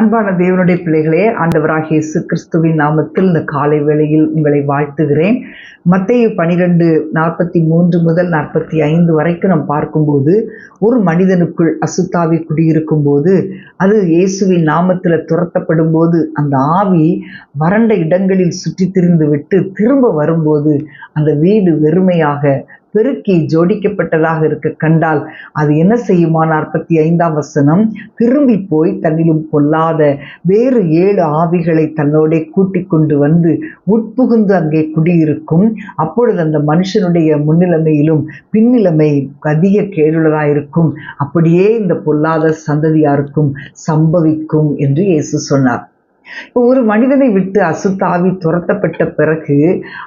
அன்பான தேவனுடைய பிள்ளைகளே ஆண்டவராக இயேசு கிறிஸ்துவின் நாமத்தில் இந்த காலை வேளையில் உங்களை வாழ்த்துகிறேன். மத்திய பனிரெண்டு நாற்பத்தி மூன்று முதல் நாற்பத்தி ஐந்து வரைக்கும் நாம் பார்க்கும்போது ஒரு மனிதனுக்குள் அசுத்தாவி குடியிருக்கும் போது அது இயேசுவின் நாமத்தில் துரத்தப்படும் போது அந்த ஆவி வறண்ட இடங்களில் சுற்றி திரிந்து விட்டு திரும்ப வரும்போது அந்த வீடு வெறுமையாக பெருக்கி ஜோடிக்கப்பட்டதாக இருக்க. கண்டால் அது என்ன செய்யுமா? நாற்பத்தி ஐந்தாம் வசனம். திரும்பி போய் தன்னிலும் பொல்லாத வேறு ஏழு ஆவிகளை தன்னோடே கூட்டிக் கொண்டு வந்து உட்புகுந்து அங்கே குடியிருக்கும். அப்பொழுது அந்த மனுஷனுடைய முன்னிலைமையிலும் பின்னிலைமை அதிக கேடுள்ளதாயிருக்கும் அப்படியே இந்த பொல்லாத சந்ததியாருக்கும் சம்பவிக்கும் என்று இயேசு சொன்னார். இப்போ ஒரு மனிதனை விட்டு அசுத்தாவி துரத்தப்பட்ட பிறகு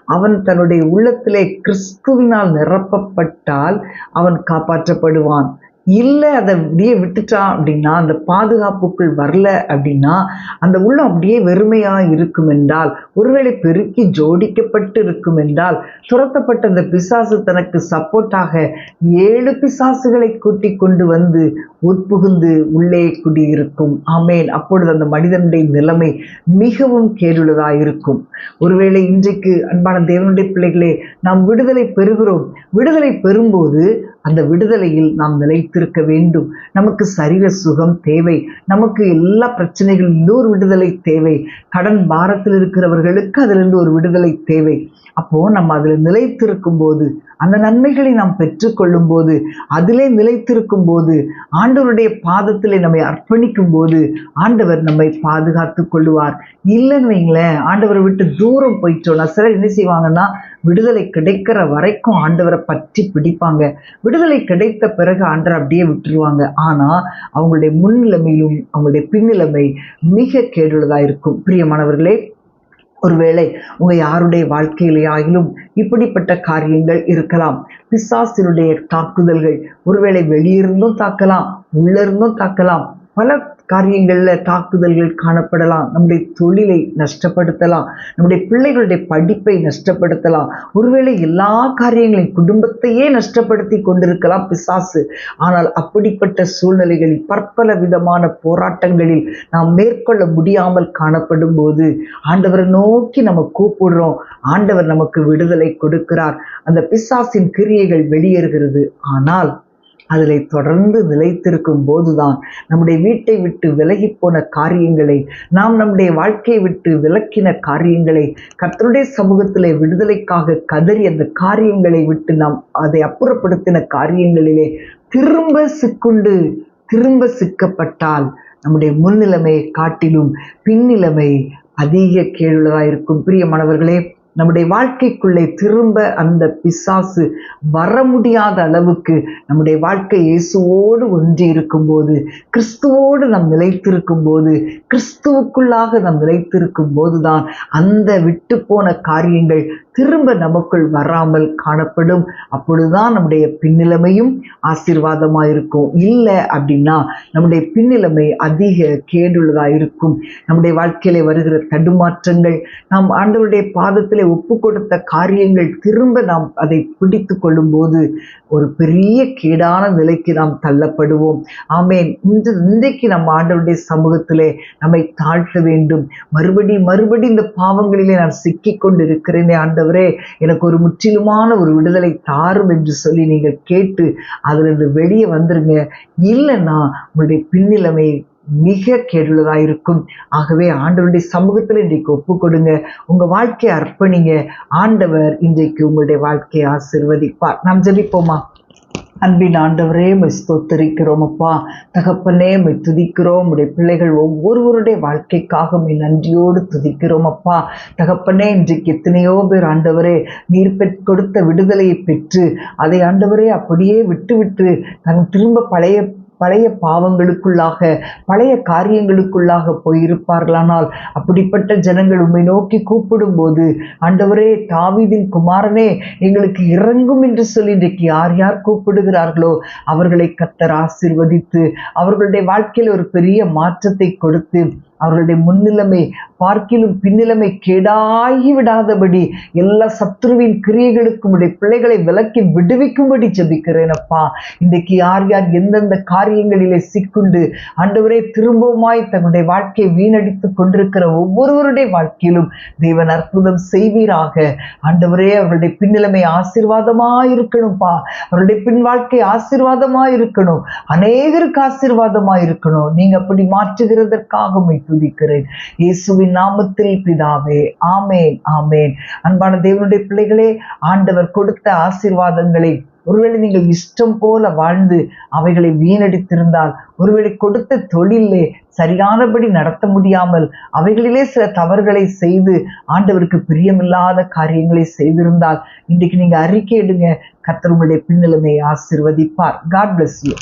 அவன் தன்னுடைய உள்ளத்திலே கிறிஸ்துவினால் நிரப்பப்பட்டால் அவன் காப்பாற்றப்படுவான். இல்லை அதை அப்படியே விட்டுட்டான் அப்படின்னா அந்த பாதுகாப்புக்குள் வரல அப்படின்னா அந்த உள்ளம் அப்படியே வெறுமையாக இருக்கும் என்றால் ஒருவேளை பெருக்கி ஜோடிக்கப்பட்டு இருக்கும் என்றால் துரத்தப்பட்ட அந்த பிசாசு தனக்கு சப்போர்ட்டாக ஏழு பிசாசுகளை கூட்டி கொண்டு வந்து உட்புகுந்து உள்ளே குடியிருக்கும். ஆமேன். அப்பொழுது அந்த மனிதனுடைய நிலைமை மிகவும் கேடுள்ளதாக இருக்கும். ஒருவேளை இன்றைக்கு அன்பான தேவனுடைய பிள்ளைகளே நாம் விடுதலை பெறுகிறோம். விடுதலை பெறும்போது அந்த விடுதலையில் நாம் நிலைத்திருக்க வேண்டும். நமக்கு சரீர சுகம் தேவை. நமக்கு எல்லா பிரச்சனைகளும் இன்னொரு விடுதலை தேவை. கடன் பாரத்தில் இருக்கிறவர்களுக்கு அதிலிருந்து ஒரு விடுதலை தேவை. அப்போ நம்ம அதில் நிலைத்திருக்கும் போது அந்த நன்மைகளை நாம் பெற்றுக்கொள்ளும் போது அதிலே நிலைத்திருக்கும் போது ஆண்டவருடைய பாதத்திலே நம்மை அர்ப்பணிக்கும் போது ஆண்டவர் நம்மை பாதுகாத்து கொள்ளுவார். இல்லைன்னு வைங்களேன் ஆண்டவரை விட்டு தூரம் போயிட்டோம்னா சிலர் என்ன செய்வாங்கன்னா விடுதலை கிடைக்கிற வரைக்கும் ஆண்டவரை பற்றி பிடிப்பாங்க. விடுதலை கிடைத்த பிறகு ஆண்டரை அப்படியே விட்டுருவாங்க. ஆனால் அவங்களுடைய முன்னிலைமையும் அவங்களுடைய பின்னிலைமை மிக கேடுள்ளதாக இருக்கும். பிரியமானவர்களே ஒருவேளை உங்கள் யாருடைய வாழ்க்கையிலேயாயிலும் இப்படிப்பட்ட காரியங்கள் இருக்கலாம். பிசாசினுடைய தாக்குதல்கள் ஒருவேளை வெளியிருந்தும் தாக்கலாம் உள்ளிருந்தும் தாக்கலாம். பல காரியங்களில் தாக்குதல்கள் காணப்படலாம். நம்முடைய தொழிலை நஷ்டப்படுத்தலாம். நம்முடைய பிள்ளைகளுடைய படிப்பை நஷ்டப்படுத்தலாம். ஒருவேளை எல்லா காரியங்களையும் குடும்பத்தையே நஷ்டப்படுத்தி கொண்டிருக்கலாம் பிசாசு. ஆனால் அப்படிப்பட்ட சூழ்நிலைகளில் பற்பல விதமான போராட்டங்களில் நாம் மேற்கொள்ள முடியாமல் காணப்படும் போது ஆண்டவரை நோக்கி நம்ம கூப்பிடுறோம். ஆண்டவர் நமக்கு விடுதலை கொடுக்கிறார். அந்த பிசாசின் கிரியைகள் வெளியேறுகிறது. ஆனால் அதில் தொடர்ந்து நிலைத்திருக்கும் போதுதான் நம்முடைய வீட்டை விட்டு விலகி போன காரியங்களை நாம் நம்முடைய வாழ்க்கையை விட்டு விலக்கின காரியங்களை கர்த்தருடைய சமூகத்திலே விடுதலைக்காக கதறி அந்த காரியங்களை விட்டு நாம் அதை அப்புறப்படுத்தின காரியங்களிலே திரும்ப சிக்குண்டு திரும்ப சிக்கப்பட்டால் நம்முடைய முன்னிலைமையை காட்டிலும் பின்னிலைமை அதிக கேளுள்ளதாக இருக்கும் பிரியமானவர்களே நம்முடைய வாழ்க்கைக்குள்ளே திரும்ப அந்த பிசாசு வர முடியாத அளவுக்கு நம்முடைய வாழ்க்கை இயேசுவோடு ஒன்றி இருக்கும்போது கிறிஸ்துவோடு நாம் நிலைத்திருக்கும் போது கிறிஸ்துவுக்குள்ளாக நாம் நிலைத்திருக்கும் போதுதான் அந்த விட்டு போன காரியங்கள் திரும்ப நமக்குள் வராமல் காணப்படும். அப்பொழுதுதான் நம்முடைய பின்னிலைமையும் ஆசீர்வாதமாக இருக்கும் இல்லை அப்படின்னா நம்முடைய பின்னிலைமை அதிக கேடுள்ளதாக இருக்கும் நம்முடைய வாழ்க்கையில வருகிற தடுமாற்றங்கள் நாம் ஆண்டவருடைய பாதத்தில் ஒப்பு கொடுத்த காரியங்கள் திரும்ப நாம் அதை பிடித்து கொள்ளும்போது ஒரு பெரிய கேடான நிலைக்கு நாம் தள்ளப்படுவோம். ஆமேன். இந்த இன்றைக்கு நம்ம ஆண்டவருடைய சமூகத்திலே நம்மை தாழ்த்த வேண்டும். மறுபடி மறுபடி இந்த பாவங்களிலே நான் சிக்கி கொண்டு இருக்கிறேனே ஆண்டவரே. எனக்கு ஒரு முற்றிலுமான ஒரு விடுதலை தாரும் என்று சொல்லி நீங்கள் கேட்டு அதிலிருந்து வெளியே வந்துருங்க. இல்லைன்னா உங்களுடைய பின்னிலைமை மிக கேடுள்ளதாக இருக்கும். ஆகவே ஆண்டவருடைய சமூகத்தில் இன்றைக்கு ஒப்பு கொடுங்க உங்கள் வாழ்க்கையை அர்ப்பணிங்க. ஆண்டவர் இன்றைக்கு உங்களுடைய வாழ்க்கையை ஆசிர்வதிப்பார். நாம் ஜெபிப்போமா? அன்பின் ஆண்டவரே மை ஸ்தோத்தரிக்கிறோம் அப்பா. தகப்பனே மை துதிக்கிறோம். உடைய பிள்ளைகள் ஒவ்வொருவருடைய வாழ்க்கைக்காக மை நன்றியோடு துதிக்கிறோம் அப்பா. தகப்பனே இன்றைக்கு எத்தனையோ பேர் ஆண்டவரே நீர் பெற் கொடுத்த விடுதலையை பெற்று அதை ஆண்டவரே அப்படியே விட்டுவிட்டு தன் திரும்ப பழைய பழைய பாவங்களுக்குள்ளாக பழைய காரியங்களுக்குள்ளாக போயிருப்பார்களானால் அப்படிப்பட்ட ஜனங்கள் உண்மை நோக்கி கூப்பிடும் போது ஆண்டவரே தாவிதின் குமாரனே எங்களுக்கு இறங்கும் என்று சொல்லி இன்றைக்கு யார் யார் கூப்பிடுகிறார்களோ அவர்களை கத்தர் ஆசிர்வதித்து அவர்களுடைய வாழ்க்கையில் ஒரு பெரிய மாற்றத்தை கொடுத்து அவர்களுடைய முன்னிலைமை பார்க்கிலும் பின்னிலைமை கேடாகி விடாதபடி எல்லா சத்ருவின் கிரியைகளுக்கும் உடைய பிள்ளைகளை விலக்கி விடுவிக்கும்படி ஜெபிக்கிறேன் அப்பா இன்றைக்கு யார் யார் எந்தெந்த காரியங்களிலே சிக்குண்டு ஆண்டவரே திரும்பவுமாய் தன்னுடைய வாழ்க்கையை வீணடித்துக் கொண்டிருக்கிற ஒவ்வொருவருடைய வாழ்க்கையிலும் தேவன் அற்புதம் செய்வீராக. ஆண்டவரே அவருடைய பின்னிலைமை ஆசீர்வாதமா இருக்கணும்ப்பா. அவருடைய பின் வாழ்க்கை ஆசீர்வாதமாக இருக்கணும். அநேகருக்கு ஆசீர்வாதமா இருக்கணும். நீங்க அப்படி மாற்றுகிறதற்காக துதிக்கிறேன். இயேசுவின் நாமத்தில் பிதாவே ஆமேன் ஆமேன். அன்பான தேவனுடைய பிள்ளைகளே ஆண்டவர் கொடுத்த ஆசீர்வாதங்களை ஒருவேளை நீங்கள் இஷ்டம் போல வாழ்ந்து அவைகளை வீணடித்திருந்தால் ஒருவேளை கொடுத்த தொழிலே சரியானபடி நடத்த முடியாமல் அவைகளிலே சில தவறுகளை செய்து ஆண்டவருக்கு பிரியமில்லாத காரியங்களை செய்திருந்தால் இன்றைக்கு நீங்க அறிக்கையிடுங்க. கர்த்தர் உங்களுடைய பின்னிலைமை ஆசிர்வதிப்பார். God bless you